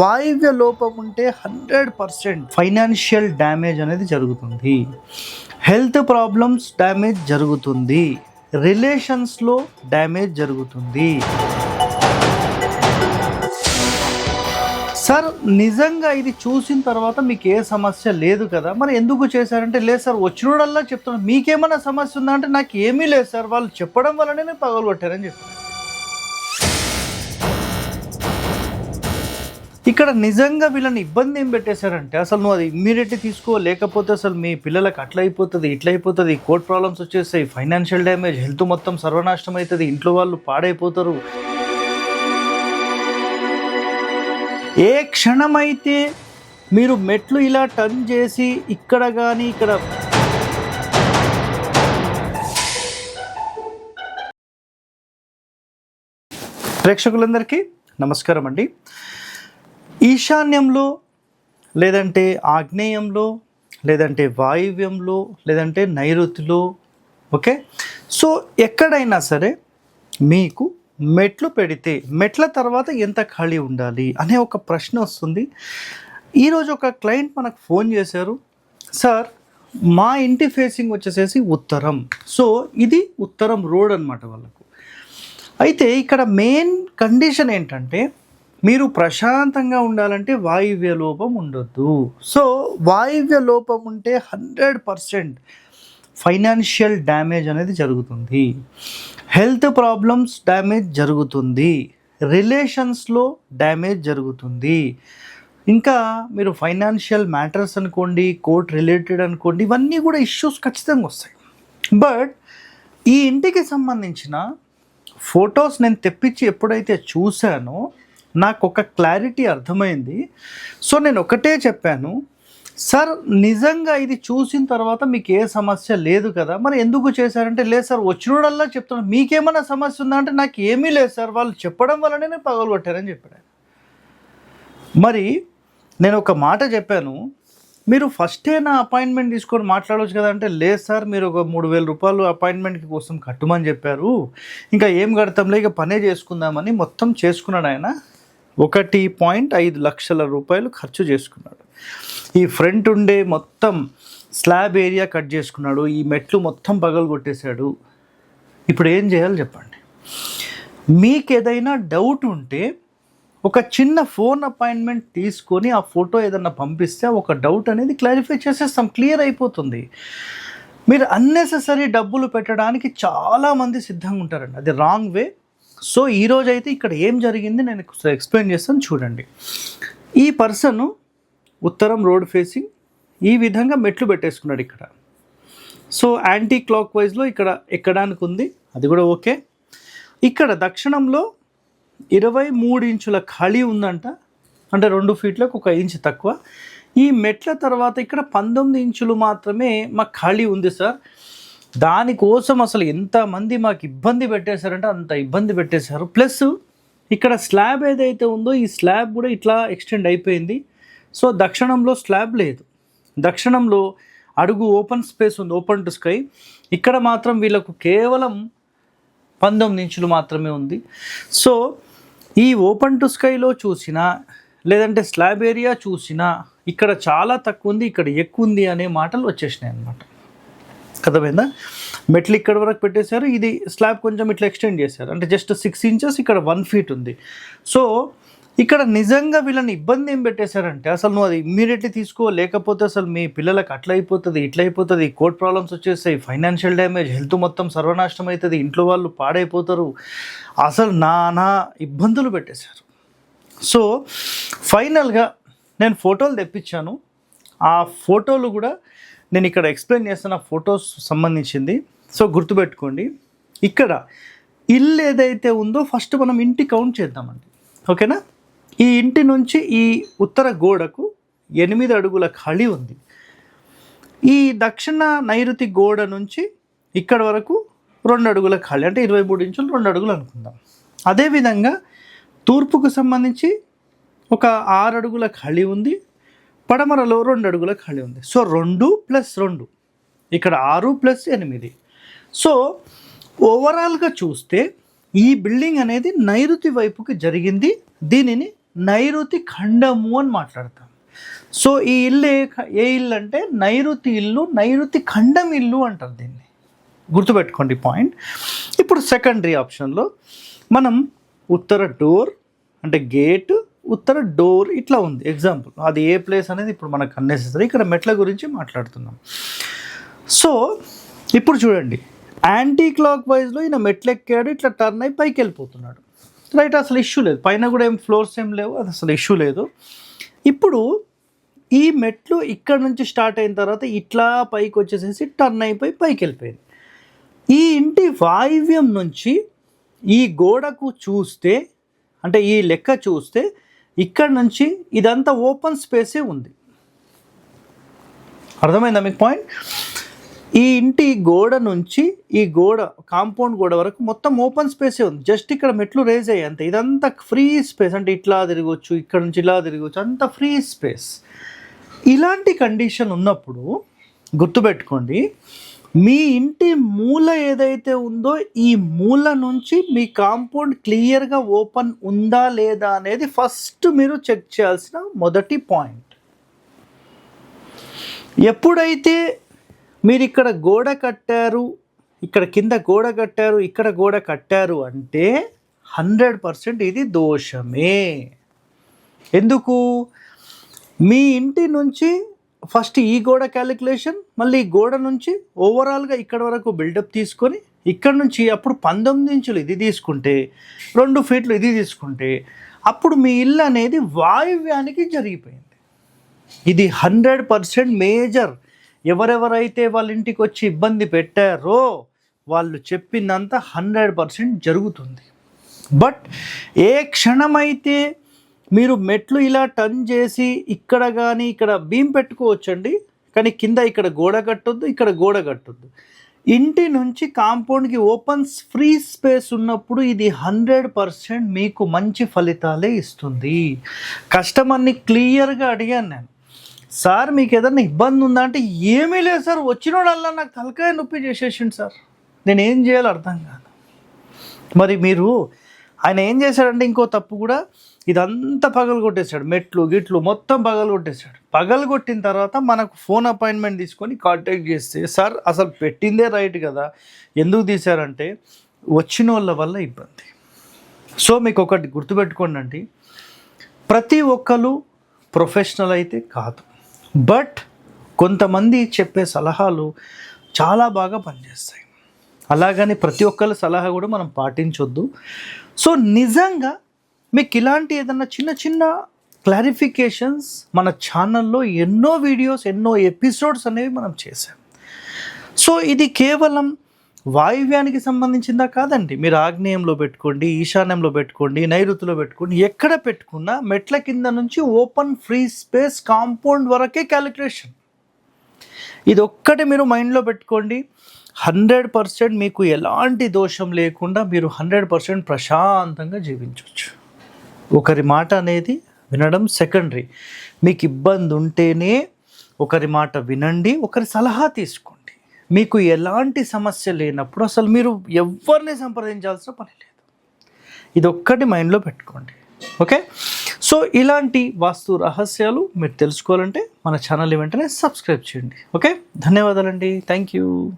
వాయువ్య లోపం ఉంటే హండ్రెడ్ పర్సెంట్ ఫైనాన్షియల్ డ్యామేజ్ అనేది జరుగుతుంది. హెల్త్ ప్రాబ్లమ్స్ డ్యామేజ్ జరుగుతుంది. రిలేషన్స్లో డ్యామేజ్ జరుగుతుంది. సార్ నిజంగా ఇది చూసిన తర్వాత మీకు ఏ సమస్య లేదు కదా? మరి ఎందుకు చేశారంటే లేదు సార్ వచ్చినోడల్లా చెప్తున్నాను మీకేమైనా సమస్య ఉందా? అంటే నాకు ఏమీ లేదు సార్ వాళ్ళు చెప్పడం వల్లనే నేను పగలగొట్టారని చెప్పాను ఇక్కడ నిజంగా వీళ్ళని ఇబ్బంది ఏం పెట్టేశారంటే అసలు నువ్వు అది ఇమ్మీడియట్లీ తీసుకో లేకపోతే అసలు మీ పిల్లలకు అట్లా అయిపోతుంది ఇట్లా అయిపోతుంది కోర్ట్ ప్రాబ్లమ్స్ వచ్చేస్తాయి ఫైనాన్షియల్ డ్యామేజ్ హెల్త్ మొత్తం సర్వనాశనం అవుతుంది ఇంట్లో వాళ్ళు పాడైపోతారు. ఏ క్షణమైతే మీరు మెట్లు ఇలా టర్న్ చేసి ఇక్కడ కానీ ఇక్కడ ప్రేక్షకులందరికీ నమస్కారం అండి ఈశాన్యంలో లేదంటే ఆగ్నేయంలో లేదంటే వాయువ్యంలో లేదంటే నైరుతిలో ఓకే? సో ఎక్కడైనా సరే మీకు మెట్లు పెడితే మెట్ల తర్వాత ఎంత ఖాళీ ఉండాలి అనే ఒక ప్రశ్న వస్తుంది. ఈరోజు ఒక క్లయింట్ మనకు ఫోన్ చేశారు సార్ మా ఇంటి ఫేసింగ్ వచ్చేసేసి ఉత్తరం. సో ఇది ఉత్తరం రోడ్ అనమాట వాళ్ళకు. అయితే ఇక్కడ మెయిన్ కండిషన్ ఏంటంటే మీరు ప్రశాంతంగా ఉండాలంటే వాయువ్య లోపం ఉండొద్దు. సో వాయువ్య లోపం ఉంటే హండ్రెడ్ పర్సెంట్ ఫైనాన్షియల్ డ్యామేజ్ అనేది జరుగుతుంది. హెల్త్ ప్రాబ్లమ్స్ డ్యామేజ్ జరుగుతుంది. రిలేషన్స్లో డ్యామేజ్ జరుగుతుంది. ఇంకా మీరు ఫైనాన్షియల్ మ్యాటర్స్ అనుకోండి కోర్ట్ రిలేటెడ్ అనుకోండి ఇవన్నీ కూడా ఇష్యూస్ ఖచ్చితంగా వస్తాయి. బట్ ఈ ఇంటికి సంబంధించిన ఫొటోస్ నేను తెప్పించి ఎప్పుడైతే చూశానో నాకు ఒక క్లారిటీ అర్థమైంది. సో నేను ఒకటే చెప్పాను. సార్ నిజంగా ఇది చూసిన తర్వాత మీకు ఏ సమస్య లేదు కదా? మరి ఎందుకు చేశారంటే లేదు సార్ వచ్చినోడల్లా చెప్తున్నాను మీకేమైనా సమస్య ఉందా? అంటే నాకు ఏమీ లేదు సార్. వాళ్ళు చెప్పడం వల్లనే నేను పగలగొట్టారని చెప్పాడు మరి నేను ఒక మాట చెప్పాను. మీరు ఫస్టే నా అపాయింట్మెంట్ తీసుకొని మాట్లాడవచ్చు కదా? అంటే లేదు సార్ మీరు ఒక మూడు వేల రూపాయలు అపాయింట్మెంట్ కోసం కట్టమని చెప్పారు. ఇంకా ఏం కడతాంలే ఇక పనే చేసుకుందామని మొత్తం చేసుకున్నాడు ఆయన. ఒకటి పాయింట్ ఐదు లక్షల రూపాయలు ఖర్చు చేసుకున్నాడు. ఈ ఫ్రంట్ ఉండే మొత్తం స్లాబ్ ఏరియా కట్ చేసుకున్నాడు. ఈ మెట్లు మొత్తం పగలు కొట్టేశాడు. ఇప్పుడు ఏం చేయాలి చెప్పండి. మీకు ఏదైనా డౌట్ ఉంటే ఒక చిన్న ఫోన్ అపాయింట్మెంట్ తీసుకొని ఆ ఫోటో ఏదన్నా పంపిస్తే ఒక డౌట్ అనేది క్లారిఫై చేసేస్తాం. క్లియర్ అయిపోతుంది. మీరు అన్నెసెసరీ డబ్బులు పెట్టడానికి చాలామంది సిద్ధంగా ఉంటారండి. అది రాంగ్ వే సో ఈరోజు అయితే ఇక్కడ ఏం జరిగింది నేను ఎక్స్ప్లెయిన్ చేస్తాను చూడండి. ఈ పర్సన్ ఉత్తరం రోడ్ ఫేసింగ్ ఈ విధంగా మెట్లు పెట్టేసుకున్నాడు ఇక్కడ. సో యాంటీ క్లాక్ వైజ్లో ఇక్కడ ఎక్కడానికి ఉంది అది కూడా ఓకే. ఇక్కడ దక్షిణంలో ఇరవై మూడు ఇంచుల ఖాళీ ఉందంట అంటే రెండు ఫీట్లకు ఒక ఇంచ్ తక్కువ. ఈ మెట్ల తర్వాత ఇక్కడ పంతొమ్మిది ఇంచులు మాత్రమే మాకు ఖాళీ ఉంది సార్. దానికోసం అసలు ఎంతమంది మాకు ఇబ్బంది పెట్టేశారంటే అంత ఇబ్బంది పెట్టేశారు. ప్లస్ ఇక్కడ స్లాబ్ ఏదైతే ఉందో ఈ స్లాబ్ కూడా ఇట్లా ఎక్స్టెండ్ అయిపోయింది. సో దక్షిణంలో స్లాబ్ లేదు. దక్షిణంలో అడుగు ఓపెన్ స్పేస్ ఉంది ఓపెన్ టు స్కై. ఇక్కడ మాత్రం వీళ్ళకు కేవలం పంతొమ్మిది ఇంచులు మాత్రమే ఉంది. సో ఈ ఓపెన్ టు స్కైలో చూసినా లేదంటే స్లాబ్ ఏరియా చూసినా ఇక్కడ చాలా తక్కువ ఉంది ఇక్కడ ఎక్కువ ఉంది అనే మాటలు వచ్చేసినాయి అన్నమాట. అర్థమైందా? మెట్లు ఇక్కడ వరకు పెట్టేశారు ఇది స్లాబ్ కొంచెం ఇట్లా ఎక్స్టెండ్ చేశారు. అంటే జస్ట్ సిక్స్ ఇంచెస్ ఇక్కడ వన్ ఫీట్ ఉంది. సో ఇక్కడ నిజంగా వీళ్ళని ఇబ్బంది ఏం పెట్టేశారంటే అసలు నువ్వు అది ఇమ్మీడియట్లీ తీసుకో లేకపోతే అసలు మీ పిల్లలకు అట్లా అయిపోతుంది ఇట్లా అయిపోతుంది కోర్ట్ ప్రాబ్లమ్స్ వచ్చేస్తాయి ఫైనాన్షియల్ డ్యామేజ్ హెల్త్ మొత్తం సర్వనాశనం అవుతుంది ఇంట్లో వాళ్ళు పాడైపోతారు. అసలు నానా ఇబ్బందులు పెట్టేశారు. సో ఫైనల్గా నేను ఫోటోలు తెప్పించాను. ఆ ఫోటోలు కూడా నేను ఇక్కడ ఎక్స్ప్లెయిన్ చేస్తున్న ఫొటోస్ సంబంధించింది. సో గుర్తుపెట్టుకోండి. ఇక్కడ ఇల్లు ఏదైతే ఉందో ఫస్ట్ మనం ఇంటి కౌంట్ చేద్దామండి. ఓకేనా ఈ ఇంటి నుంచి ఈ ఉత్తర గోడకు ఎనిమిది అడుగుల ఖాళీ ఉంది. ఈ దక్షిణ నైరుతి గోడ నుంచి ఇక్కడ వరకు రెండు అడుగుల ఖాళీ అంటే ఇరవై మూడు ఇంచులు రెండు అడుగులు అనుకుందాం. అదేవిధంగా తూర్పుకు సంబంధించి ఒక ఆరు అడుగుల ఖాళీ ఉంది. పడమరలో రెండు అడుగుల ఖాళీ ఉంది. సో రెండు ప్లస్ రెండు. ఇక్కడ ఆరు ప్లస్ ఎనిమిది. సో ఓవరాల్గా చూస్తే ఈ బిల్డింగ్ అనేది నైరుతి వైపుకి జరిగింది. దీనిని నైరుతి ఖండము అని మాట్లాడతాం. సో ఈ ఇల్లు ఏ ఏ ఇల్లు అంటే నైరుతి ఇల్లు నైరుతి ఖండం ఇల్లు అంటారు దీన్ని. గుర్తుపెట్టుకోండి పాయింట్. ఇప్పుడు సెకండరీ ఆప్షన్లో మనం ఉత్తర డోర్ అంటే గేటు ఉత్తర డోర్ ఇట్లా ఉంది. ఎగ్జాంపుల్ అది ఏ ప్లేస్ అనేది ఇప్పుడు మనకు అన్నెసెసరీ ఇక్కడ మెట్ల గురించి మాట్లాడుతున్నాం. సో ఇప్పుడు చూడండి. యాంటీ క్లాక్ వైజ్లో ఈయన మెట్లు ఎక్కాడు ఇట్లా టర్న్ అయి పైకి వెళ్ళిపోతున్నాడు. రైట్ అసలు ఇష్యూ లేదు. పైన కూడా ఏం ఫ్లోర్స్ ఏం లేవు. అది అసలు ఇష్యూ లేదు. ఇప్పుడు ఈ మెట్లు ఇక్కడ నుంచి స్టార్ట్ అయిన తర్వాత ఇట్లా పైకి వచ్చేసేసి టర్న్ అయిపోయి పైకి వెళ్ళిపోయింది. ఈ ఇంటి వాయువ్యం నుంచి ఈ గోడకు చూస్తే అంటే ఈ లెక్క చూస్తే ఇక్కడ నుంచి ఇదంతా ఓపెన్ స్పేసే ఉంది. అర్థమైందా మీకు పాయింట్? ఈ ఇంటి గోడ నుంచి ఈ గోడ కాంపౌండ్ గోడ వరకు మొత్తం ఓపెన్ స్పేసే ఉంది. జస్ట్ ఇక్కడ మెట్లు రేజ్ అయ్యాయి అంతే. ఇదంతా ఫ్రీ స్పేస్ అంటే ఇట్లా తిరగవచ్చు ఇక్కడ నుంచి ఇలా తిరగవచ్చు అంత ఫ్రీ స్పేస్ ఇలాంటి కండిషన్ ఉన్నప్పుడు గుర్తుపెట్టుకోండి మీ ఇంటి మూల ఏదైతే ఉందో ఈ మూల నుంచి మీ కాంపౌండ్ క్లియర్గా ఓపెన్ ఉందా లేదా అనేది ఫస్ట్ మీరు చెక్ చేయాల్సిన మొదటి పాయింట్. ఎప్పుడైతే మీరు ఇక్కడ గోడ కట్టారు ఇక్కడ కింద గోడ కట్టారు ఇక్కడ గోడ కట్టారు అంటే హండ్రెడ్ పర్సెంట్ ఇది దోషమే. ఎందుకు? మీ ఇంటి నుంచి ఫస్ట్ ఈ గోడ క్యాలిక్యులేషన్ మళ్ళీ ఈ గోడ నుంచి ఓవరాల్గా ఇక్కడ వరకు బిల్డప్ తీసుకొని ఇక్కడ నుంచి అప్పుడు పంతొమ్మిది ఇంచులు ఇది తీసుకుంటే రెండు ఫీట్లు ఇది తీసుకుంటే అప్పుడు మీ ఇల్లు అనేది వాయువ్యానికి జరిగిపోయింది. ఇది హండ్రెడ్ పర్సెంట్ మేజర్ ఎవరెవరైతే వాళ్ళ ఇంటికి వచ్చి ఇబ్బంది పెట్టారో వాళ్ళు చెప్పిందంతా హండ్రెడ్ పర్సెంట్ జరుగుతుంది. బట్ ఏ క్షణమైతే మీరు మెట్లు ఇలా టర్న్ చేసి ఇక్కడ కానీ ఇక్కడ బీమ్ పెట్టుకోవచ్చండి. కానీ కింద ఇక్కడ గోడ కట్టొద్దు ఇక్కడ గోడ కట్టొద్దు. ఇంటి నుంచి కాంపౌండ్కి ఓపెన్ ఫ్రీ స్పేస్ ఉన్నప్పుడు ఇది హండ్రెడ్ పర్సెంట్ మీకు మంచి ఫలితాలే ఇస్తుంది. కస్టమర్ని క్లియర్గా అడిగాను నేను. సార్ మీకు ఏదైనా ఇబ్బంది ఉందా? అంటే ఏమీ లేదు సార్ వచ్చినోడల్లా నాకు తలకాయ నొప్పి చేసేసిండు సార్. నేను ఏం చేయాలో అర్థం కాదు. మరి మీరు ఆయన ఏం చేశాడంటే ఇంకో తప్పు కూడా ఇదంతా పగలు కొట్టేశాడు. మెట్లు గిట్లు మొత్తం పగలు కొట్టేశాడు. పగలు కొట్టిన తర్వాత మనకు ఫోన్ అపాయింట్మెంట్ తీసుకొని కాంటాక్ట్ చేస్తే సార్ అసలు పెట్టిందే రైట్ కదా ఎందుకు తీశారంటే వచ్చిన వాళ్ళ వల్ల ఇబ్బంది. సో మీకు ఒకటి గుర్తుపెట్టుకోండి అండి. ప్రతి ఒక్కరు ప్రొఫెషనల్ అయితే కాదు. బట్ కొంతమంది చెప్పే సలహాలు చాలా బాగా పనిచేస్తాయి. అలాగని ప్రతి ఒక్కరి సలహా కూడా మనం పాటించొద్దు. సో నిజంగా మీకు ఇలాంటి ఏదన్నా చిన్న చిన్న క్లారిఫికేషన్స్ మన ఛానల్లో ఎన్నో వీడియోస్ ఎన్నో ఎపిసోడ్స్ అనేవి మనం చేసాం సో ఇది కేవలం వాయువ్యానికి సంబంధించిందా కాదండి? మీరు ఆగ్నేయంలో పెట్టుకోండి ఈశాన్యంలో పెట్టుకోండి నైరుతిలో పెట్టుకోండి ఎక్కడ పెట్టుకున్నా మెట్ల కింద నుంచి ఓపెన్ ఫ్రీ స్పేస్ కాంపౌండ్ వరకే క్యాలిక్యులేషన్ ఇది ఒక్కటి మీరు మైండ్లో పెట్టుకోండి. హండ్రెడ్ పర్సెంట్ మీకు ఎలాంటి దోషం లేకుండా మీరు హండ్రెడ్ పర్సెంట్ ప్రశాంతంగా జీవించవచ్చు ఒకరి మాట అనేది వినడం సెకండరీ మీకు ఇబ్బంది ఉంటేనే ఒకరి మాట వినండి ఒకరి సలహా తీసుకోండి. మీకు ఎలాంటి సమస్య లేనప్పుడు అసలు మీరు ఎవరిని సంప్రదించాల్సిన పని లేదు. ఇది ఒక్కటి మైండ్లో పెట్టుకోండి. ఓకే? సో ఇలాంటి వాస్తు రహస్యాలు మీరు తెలుసుకోవాలంటే మన ఛానల్ వెంటనే సబ్స్క్రైబ్ చేయండి. ఓకే? ధన్యవాదాలండి. Thank you